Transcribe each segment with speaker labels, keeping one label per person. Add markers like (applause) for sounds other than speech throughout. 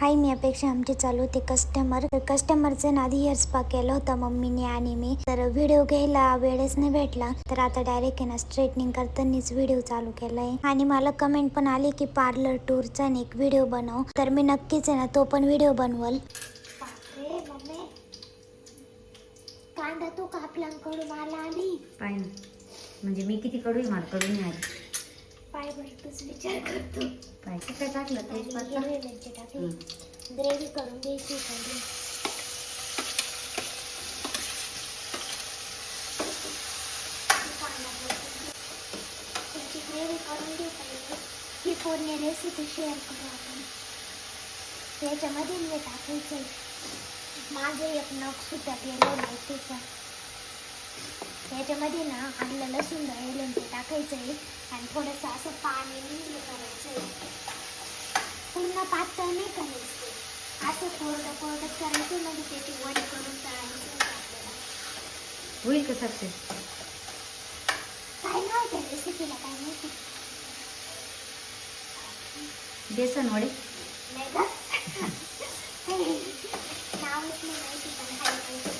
Speaker 1: हाय मी अपेक्षा आमचे चालू होते कस्टमर तर कस्टमरचं नादी हेअर स्पा केलं होतं मम्मीने आणि मी. तर व्हिडिओ घ्यायला वेळच नाही भेटला. तर आता डायरेक्ट आहे ना स्ट्रेटनिंग करतानाच व्हिडिओ चालू केलाय. आणि मला कमेंट पण आली की पार्लर टूरचा आणि एक व्हिडिओ बनव. तर मी नक्कीच आहे ना तो पण व्हिडिओ बनवल. कांदा तू कापलांकडून मला आली
Speaker 2: म्हणजे मी किती कडू मला कडू नाही आली.
Speaker 1: पाय बरं तूच विचार करतो.
Speaker 2: पाय काय टाकलं? तेजपत्ता.
Speaker 1: ग्रेव्ही करून द्यायची थोडी त्याची ग्रेव्ही करून दे पहिले ही पूर्ण रेसिपी शेअर करू आपण. त्याच्यामध्ये मी टाकायचं माझं एक नख सुद्धा गेलं माहिती का त्याच्यामध्ये ना आलं लसूण दळलेलं ते टाकायचं आहे आणि थोडंसं असं पाणी करायचं आहे. पूर्ण पातळ नाही करायचं. असं कोरडं कोरडं करायचं म्हणजे त्याची वडी करून तळायची
Speaker 2: होईल का सक्सेस
Speaker 1: काय नाव त्या रेसिपीला काय माहिती
Speaker 2: बेसन वडे.
Speaker 1: नाही का? (laughs) नावच नाही माहिती पण हाय माहिती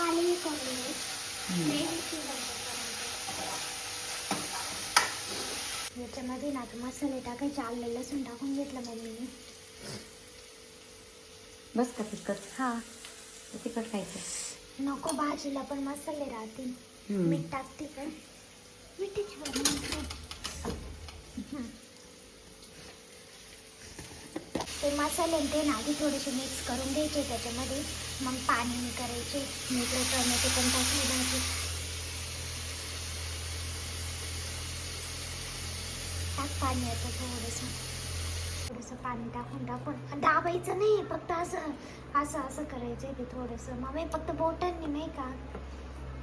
Speaker 1: करून याच्यामध्ये ना मसाले टाकायचे आलं लसूण टाकून घेतलं मम्मीने.
Speaker 2: बस का तिखट?
Speaker 1: हा.
Speaker 2: तिखट खायचं.
Speaker 1: नको भाजीला पण मसाले राहतील. मीठ टाकते का? मिठाची. हं. ते मसाले ते आधी थोडेसे मिक्स करून घ्यायचे त्याच्यामध्ये. मग पाणी करायचे. मीठ टोमॅटो पण टाकले भाजी. टाक पाणी आता थोडंसं. थोडंसं पाणी टाकून टाकून. दाबायचं नाही फक्त असं असं असं करायचं ते थोडंसं. मग फक्त बोटांनी नाही का?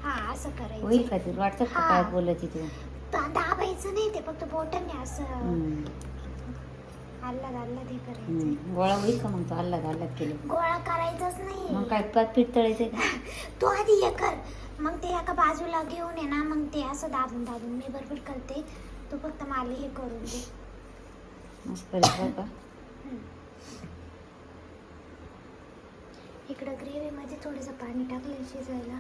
Speaker 1: हा असं करायचं
Speaker 2: वाटतं
Speaker 1: हा.
Speaker 2: काय बोलत
Speaker 1: दाबायचं नाही ते फक्त बोटांनी असं. आल्लाद आल्लाद हे करायचं.
Speaker 2: हम्म. गोळा होईल का मग तो अल्लाद अल्लाद केलं?
Speaker 1: गोळा करायचाच
Speaker 2: मग
Speaker 1: नाही
Speaker 2: काय पात पीठ तळायचं का? (laughs)
Speaker 1: तू आधी हे कर. मग ते एका बाजूला घेऊन ये ना मग ते असं दाबून दाबून. मी बरोबर करते. तू फक्त मला हे करून दे.
Speaker 2: मस्त करायचं का.
Speaker 1: इकडं ग्रेव्हीमध्ये थोडंसं पाणी टाकलं शिजायला.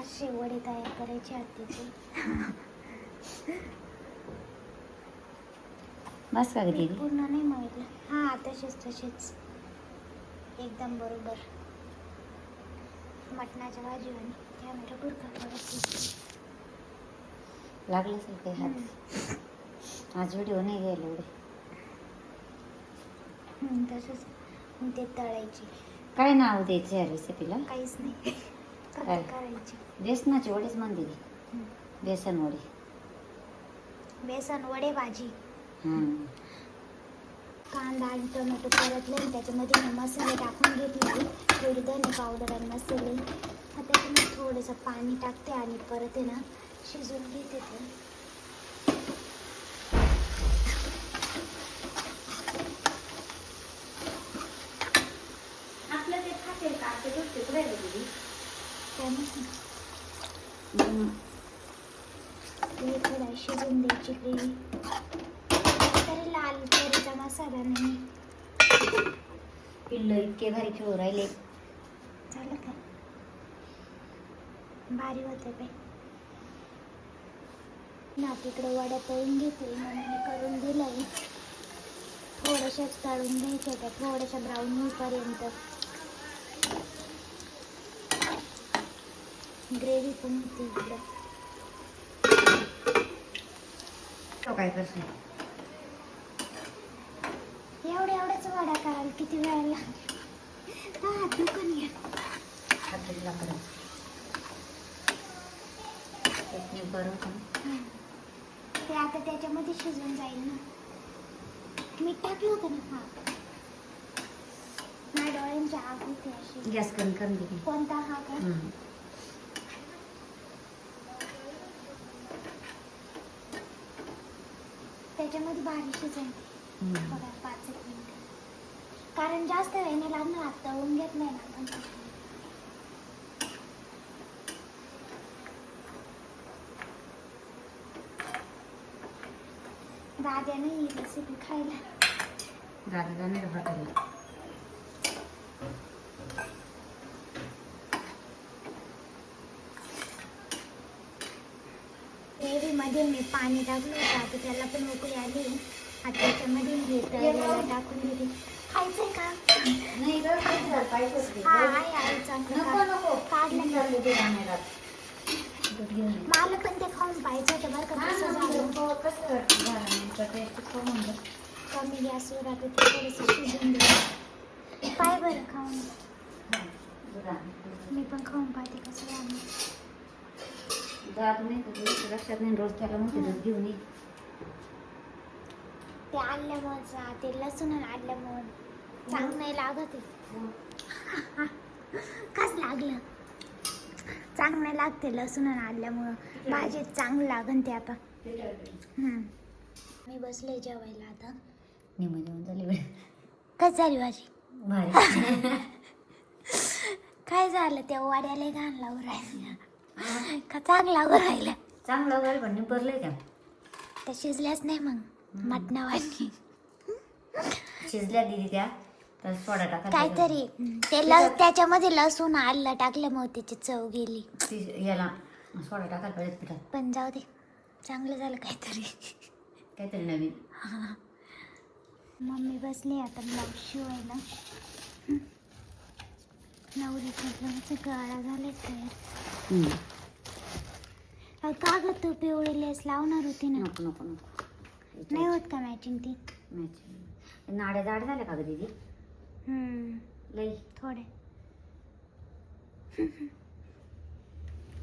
Speaker 1: असे वडे तयार करायचे आधीचे (laughs)
Speaker 2: मस्त का ग
Speaker 1: पीठ
Speaker 2: दीदी?
Speaker 1: पूर्ण नाही मळलं हा तसेच तसेच. एकदम बरोबर. मटणाच्या भाजीवानी कॅमेरा बुरका पडत
Speaker 2: लागलं असेल काही हात. आज व्हिडिओ नाही घ्यायला एवढे.
Speaker 1: तसंच. ते तळायची.
Speaker 2: काय नाव द्यायचं या रेसिपीला
Speaker 1: काहीच नाही.
Speaker 2: काय?
Speaker 1: करायची.
Speaker 2: बेसनाची वडीच म्हणते. बेसन वडी.
Speaker 1: बेसन वडे भाजी. कांदा आणि टोमॅटो परतले आणि त्याच्यामध्ये मी मसाले टाकून घेतले थोडी धने पावडर आणि मसाले. आता त्याच्यामध्ये थोडंसं पाणी टाकते आणि परत आहे ना शिजवून घेते ते.
Speaker 2: आपलं ते खाते का? ते
Speaker 1: थोडा शिजवून द्यायची ग्रेव्ही नाही.
Speaker 2: पिल्लं इतके भारी खेळू राहिले.
Speaker 1: झालं का भारी होते बाई. ना तिकडं वड्या तळून घेते मम्मीने करून दिलंय. थोड्याशाच तळून घ्यायच्या त्या थोड्याशा ब्राऊन होईपर्यंत. ग्रेव्ही पण होती इकडं.
Speaker 2: तो काय करशील
Speaker 1: एवढ्या एवढ्याच वड्या करायला किती वेळ लागेल हा घ्या.
Speaker 2: चटणी करून?
Speaker 1: ते आता त्याच्यामध्ये शिजून जाईल ना. मीठ टाकलं होतं ना हा. माझ्या डोळ्यांची आग होते अशी
Speaker 2: गॅस कमी करून दिली
Speaker 1: कोणता हा का. त्याच्यामध्ये भारी
Speaker 2: हम्म.
Speaker 1: बघा पाच एक मिनिट कारण जास्त वेळ नाही लागणार आता तळून घेतलंय ना आपण. दाद्या नाही रेसिपी खायला.
Speaker 2: दादा हॉटेलला
Speaker 1: मी पाणी टाकलं होतं आता त्याला पण उकळी आली. आता त्याच्यामध्ये हे तळलेलं टाकून दिली. खायचंय का?
Speaker 2: नाही गं, किती झालं पाहिजे होते.
Speaker 1: हा आहे आहे चांगलं
Speaker 2: नको
Speaker 1: का-
Speaker 2: नको
Speaker 1: काढलं.
Speaker 2: किती झाले ते आणायला? दूध घेऊन ये.
Speaker 1: मला पण ते खाऊन पाहिजे होतं बरं का
Speaker 2: हा
Speaker 1: कसं झालं.
Speaker 2: मग कसं झालं ते म्हणलं.
Speaker 1: कमी गॅसवर आता ते थोडंसं शिजून दिलं पाय बरं खाऊन
Speaker 2: दूध आण.
Speaker 1: मी पण खाऊन पाहते कसं झालं
Speaker 2: जात नाही तर तुझ्या लक्षात नाही रोज त्याला म्हणते दूध घेऊन ये.
Speaker 1: ते आणल्यामुळं ते लसूण आणि आणल्यामुळं चांगलं नाही लागत कस लागलं? चांगलं नाही लागते लसूण आणि आणल्यामुळं. भाजीत चांगलं लागन ते आता. मी बसले जेवायला आता.
Speaker 2: निम जेवण झाली
Speaker 1: कस झाली भाजी? काय झालं? त्या वाड्याला घाण लावून राहिल्या. का चांगला लागून राहिल्या?
Speaker 2: चांगलं वगैरे पण निपरलंय त्या
Speaker 1: त्या शिजल्याच नाही मग. मटणावानी
Speaker 2: शिजल्या दिली त्या. तर सोडा टाका
Speaker 1: काहीतरी. ते ल त्याच्यामध्ये लसूण आलं टाकल्यामुळे त्याची चव गेली.
Speaker 2: ती याला सोडा टाकायला पाहिजे पिठात.
Speaker 1: पण जाऊ दे. चांगलं झालं काहीतरी.
Speaker 2: काहीतरी नवीन.
Speaker 1: मम्मी बसली आता. ब्लाऊज शिवायला. नवरीचं ब्लाऊजचं गळा झाले तयार अहो, का ग तू पिवळी लेस लावणार होती ना?
Speaker 2: नको नको नको.
Speaker 1: नाही होत का मॅचिंग ती?
Speaker 2: मॅच नाड्या जाड झाल्या का ग दीदी? लई.
Speaker 1: थोडे.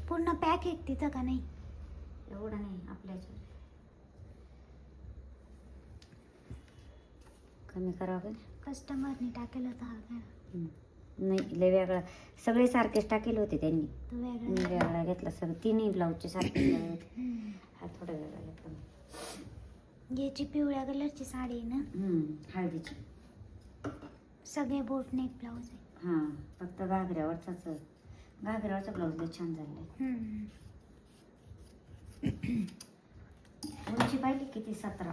Speaker 1: पूर्ण पॅक आहे तिथं का नाही?
Speaker 2: एवढं नाही आपल्या ह्याच्यात. कमी करावं
Speaker 1: कस्टमरनी टाकेल होता हा.
Speaker 2: हम्म. नाही लय वेगळा. सगळे सारखेच टाकेले होते त्यांनी.
Speaker 1: तो
Speaker 2: मी
Speaker 1: वेगळा.
Speaker 2: वेगळा घेतला. सगळं तिन्ही ब्लाऊजचे सारखे. (coughs) हा थोडा वेगळा घेतला
Speaker 1: याची पिवळ्या कलरची साडी आहे ना?
Speaker 2: हम्म, हळदीची.
Speaker 1: सगळे बोट नेक ब्लाऊज आहे.
Speaker 2: हां फक्त घागऱ्यावरचाच घागऱ्यावरचा ब्लाऊज लय छान झालाय
Speaker 1: हम्म.
Speaker 2: उंची पाहिली किती? सतरा.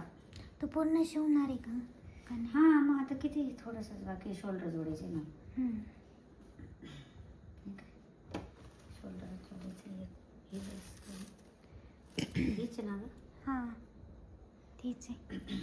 Speaker 1: तू पूर्ण शिवणार आहे का? का नाही?
Speaker 2: हां मग आता किती? थोडंसंच बाकी शोल्डर जोडायचे ना.
Speaker 1: हम्म.
Speaker 2: शोल्डर जोडायचं हीच ना गं?
Speaker 1: हा. तीच आहे